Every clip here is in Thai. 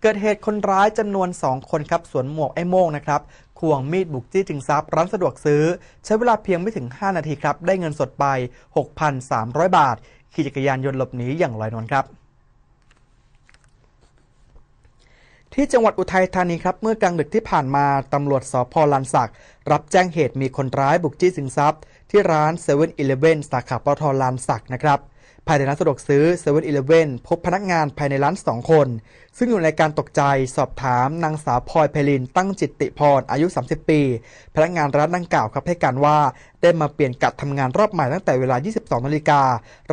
เกิดเหตุคนร้ายจำนวน 2 คนครับสวมหมวกไอ้โม่งนะครับควงมีดบุกจี้จึงทรัพย์ร้านสะดวกซื้อ ใช้เวลาเพียงไม่ถึง 5 นาทีครับ ได้เงินสดไป 6,300 บาท ขี่จักรยานยนต์หลบหนีอย่างลอยนวลครับ ที่จังหวัดอุทัยธานีครับเมื่อกลางดึกที่ผ่านมาตำรวจสพลานสักรับแจ้งเหตุมีคนร้ายบุกจี้สินทรัพย์ ที่ร้าน7 e เ e ่ e อสาขาปทลานสักนะครับ ภายในร้านสะดวกซื้อ7 e เ e ่ e พบพนักงานภายในร้านสองคน ซึ่งอยู่ในการตกใจสอบถามนางสาวพลอยไพลินตั้งจิตติพรอายุ 30 ปี พนักงานร้านดังกล่าวครับให้การว่าได้มาเปลี่ยนกะทำงานรอบใหม่ตั้งแต่เวลา 22นาฬิกา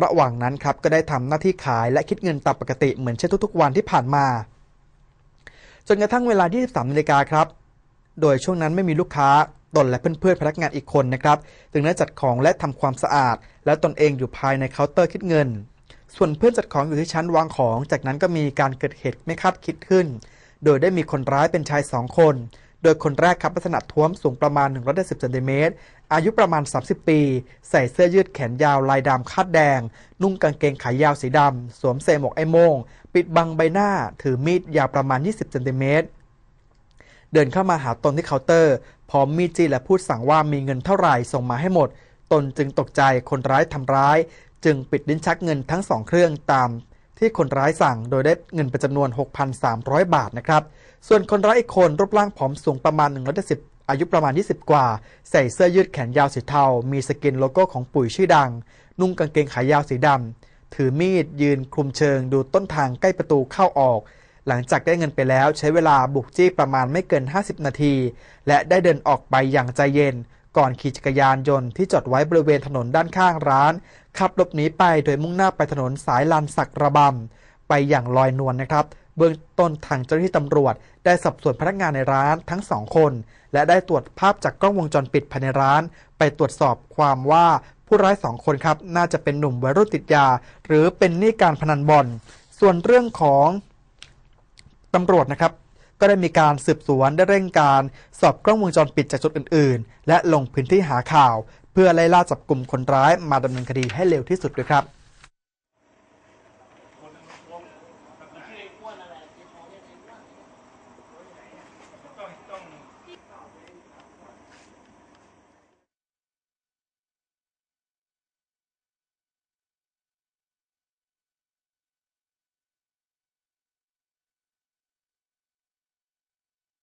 ระหว่างนั้นครับก็ได้ทำหน้าที่ขายและคิดเงินตามปกติเหมือนเช่นทุกๆ วันที่ผ่านมา จนกระทั่งเวลา 23นาฬิกาครับ โดยช่วงนั้นไม่มีลูกค้า ตนและเพื่อนๆพนักงานอีกคนนะครับจึงได้จัดของและทำความสะอาด และตนเองอยู่ภายในเคาน์เตอร์คิดเงิน ส่วนเพื่อนจัดของอยู่ที่ชั้นวางของ จากนั้นก็มีการเกิดเหตุไม่คาดคิดขึ้น โดยได้มีคนร้ายเป็นชายสองคน โดยคนแรกครับลักษณะท้วมสูงประมาณ 110เซนติเมตรอายุประมาณ 30 ปี ใส่เสื้อยืดแขนยาวลายดำคาดแดง นุ่งกางเกงขายาวสีดำ สวมเซหมวกไอโมง ปิดบังใบหน้า ถือมีดยาวประมาณ 20เซนติเมตร เดินเข้ามาหาตนที่เคาน์เตอร์ ร้อมมีดจี้และพูดสั่งว่ามีเงินเท่าไหร่ส่งมาให้หมด ตนจึงตกใจคนร้ายทำร้าย จึงปิดลิ้นชักเงินทั้งสองเครื่องตามที่คนร้ายสั่งโดยได้เงินเป็นจำนวน 6,300 บาทนะครับ ส่วนคนร้ายอีกคนรูปร่างผอมสูงประมาณ 110 อายุประมาณ 20 กว่า ใส่เสื้อยืดแขนยาวสีเทา มีสกินโลโก้ของปุ๋ยชื่อดัง นุ่งกางเกงขายาวสีดำ ถือมีดยืนคลุมเชิงดูต้นทางใกล้ประตูเข้าออก หลังจากได้เงินไปแล้วใช้เวลาบุกจี้ประมาณไม่เกิน 50 นาที และได้เดินออกไปอย่างใจเย็น ก่อนขี่จักรยานยนต์ที่จอดไว้บริเวณถนนด้านข้างร้าน ขับหลบหนีไปโดยมุ่งหน้าไปถนนสายลานสักระบำ ไปอย่างลอยนวลนนะครับ เบื้องต้นทางเจ้าหน้าที่ตำรวจ ได้สอบสวนพนักงานในร้านทั้งสองคน และได้ตรวจภาพจากกล้องวงจรปิดภายในร้าน ไปตรวจสอบความว่าผู้ร้ายสองคนครับน่าจะเป็นหนุ่มวัยรุ่นติดยา หรือเป็นหนี้การพนันบอลส่วนเรื่องของ ตำรวจนะครับ ก็ได้มีการสืบสวนได้เร่งการ สอบกล้องวงจรปิดจากจุดอื่น ๆ และลงพื้นที่หาข่าว เพื่อไล่ล่าจับกลุ่มคนร้ายมาดำเนินคดีให้เร็วที่สุดด้วยครับ